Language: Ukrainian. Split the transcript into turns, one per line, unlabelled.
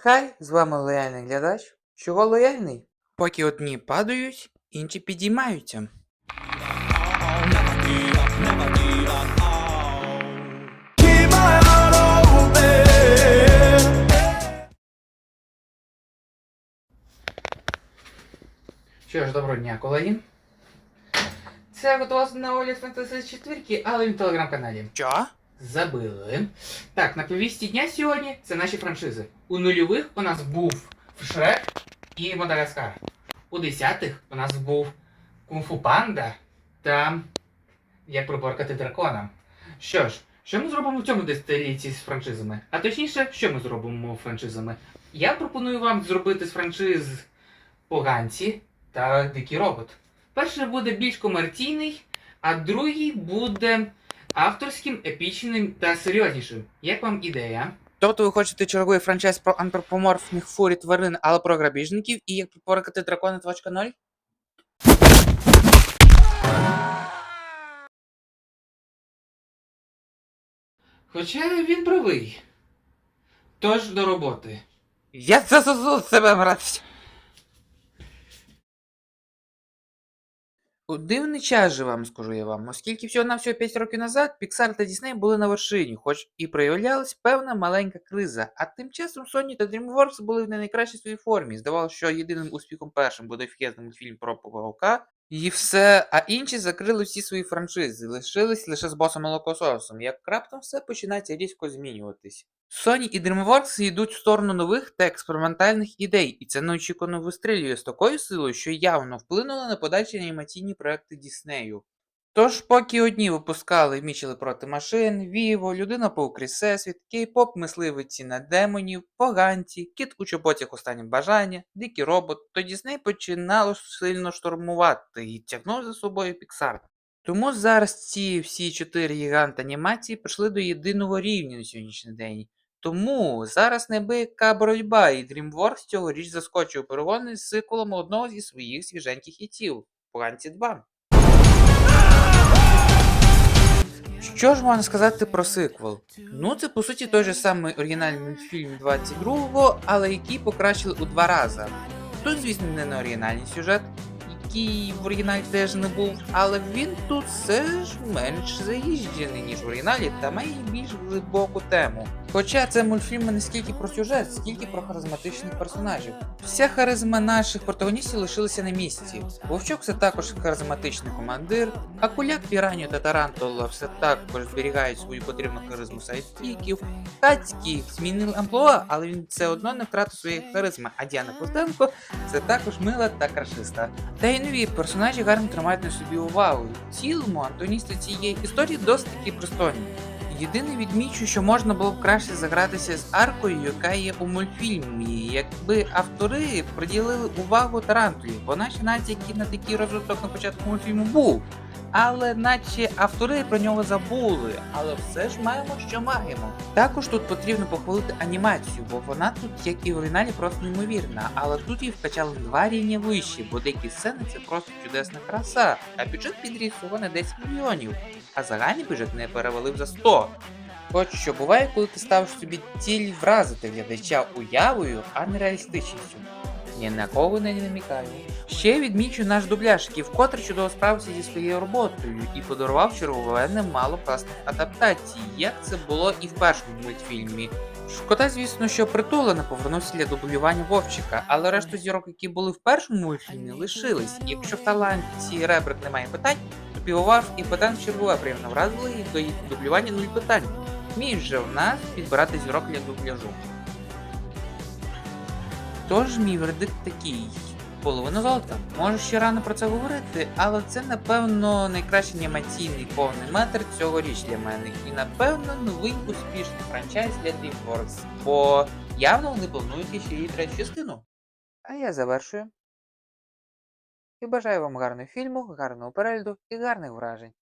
Хай, з вами лояльний глядач. Чого лояльний? Поки одні падають, інші підіймаються. Що ж, доброго дня, колеги. Це готувався на Олі з четвірки, але він в телеграм-каналі. Що? Забили. Так, на повісті дня сьогодні це наші франшизи. У нульових у нас був Шрек і Мадагаскар. У десятих у нас був Кунг-фу Панда та Як приборкати дракона. Що ж, що ми зробимо в цьому десятилітті з франшизами? А точніше, що ми зробимо франшизами? Я пропоную вам зробити з франшиз Поганці та Дикий робот. Перший буде більш комерційний, а другий буде авторським, епічним та серйознішим. Як вам ідея? Тобто ви хочете черговий франчайз про антропоморфних фурі тварин, але про грабіжників і як припоркати дракона 2.0? Хоча він правий. Тож до роботи. Я засосу себе мразь. Дивний час же вам, скажу я вам, оскільки всього на всього 5 років назад Pixar та Disney були на вершині, хоч і проявлялась певна маленька криза, а тим часом Sony та DreamWorks були в не найкращій своїй формі. Здавалося, що єдиним успіхом першим буде офігезний мультфільм про Павука, і все, а інші закрили всі свої франшизи, лишились лише з босом молокососом, як раптом все починається різко змінюватись. Sony і DreamWorks йдуть в сторону нових та експериментальних ідей, і це неочікувано вистрілює з такою силою, що явно вплинуло на подальші анімаційні проекти Діснею. Тож, поки одні випускали Мічели проти машин, Віво, Людина паук Всесвіт, Кей-поп мисливиці на демонів, поганці, кіт у чоботях останнє бажання, дикий робот, то Дісней починало сильно штурмувати і тягнув за собою Pixar. Тому зараз ці всі чотири гіганти анімації прийшли до єдиного рівня на сьогоднішній день. Тому зараз неабияка боротьба, і DreamWorks цьогоріч заскочив перегони з сиквелом одного зі своїх свіженьких хітів Поганці 2. Що ж можна сказати про сиквел? Ну, це по суті той же самий оригінальний мультфільм 22-го, але який покращили у два рази. Тут, звісно, не на оригінальний сюжет, який в оригіналі теж не був, але він тут все ж менш заїжджений, ніж в оригіналі, та має більш глибоку тему. Хоча це мультфільм не скільки про сюжет, скільки про харизматичних персонажів. Вся харизма наших протагоністів лишилася на місці. Вовчок це також харизматичний командир, а куляк, піраню та тарантула все також зберігають свою потрібну харизму сайдкіків. Кацькі змінили амплуа, але він все одно не втратив своєї харизми, а Діана Костенко це також мила та крашиста. Та й нові персонажі гарно тримають на собі увагу. В цілому антоністи цієї історії досить таки пристойні. Єдине відмічу, що можна було б краще загратися з аркою, яка є у мультфільмі, якби автори приділили увагу Тарантулі, бо наші нації, на такий розвиток на початку мультфільму був. Але наче автори про нього забули, але все ж маємо, що маємо. Також тут потрібно похвалити анімацію, бо вона тут, як і в оригіналі, просто неймовірна. Але тут її вкачали два рівня вище, бо деякі сцени це просто чудесна краса, а бюджет підріс всього на 10 мільйонів, а загальний бюджет не перевалив за 100. От що буває, коли ти ставиш собі ціль вразити глядача уявою, а не реалістичністю. Ні на кого не намікаю. Ще відмічу наш дубляж, який вкотре чудово справився зі своєю роботою і подарував чергове немало класних адаптацій, як це було і в першому мультфільмі. Шкода, звісно, що притула не повернувся для дублювання Вовчика, але решту зірок, які були в першому мультфільмі, лишились. І якщо в таланті Ребрик немає питань, то півовар і Петан чергове приємно вразили і до їх дублювання нуль питань. Вміють же в нас підбирати зірок для дубляжу. Тож мій вердикт такий. Половина золота. Може ще рано про це говорити, але це напевно найкращий анімаційний повний метр цьогоріч для мене. І напевно новий успішний франчайз для DreamWorks, бо явно вони планують ще її третю частину. А я завершую. І бажаю вам гарного фільму, гарного перегляду і гарних вражень.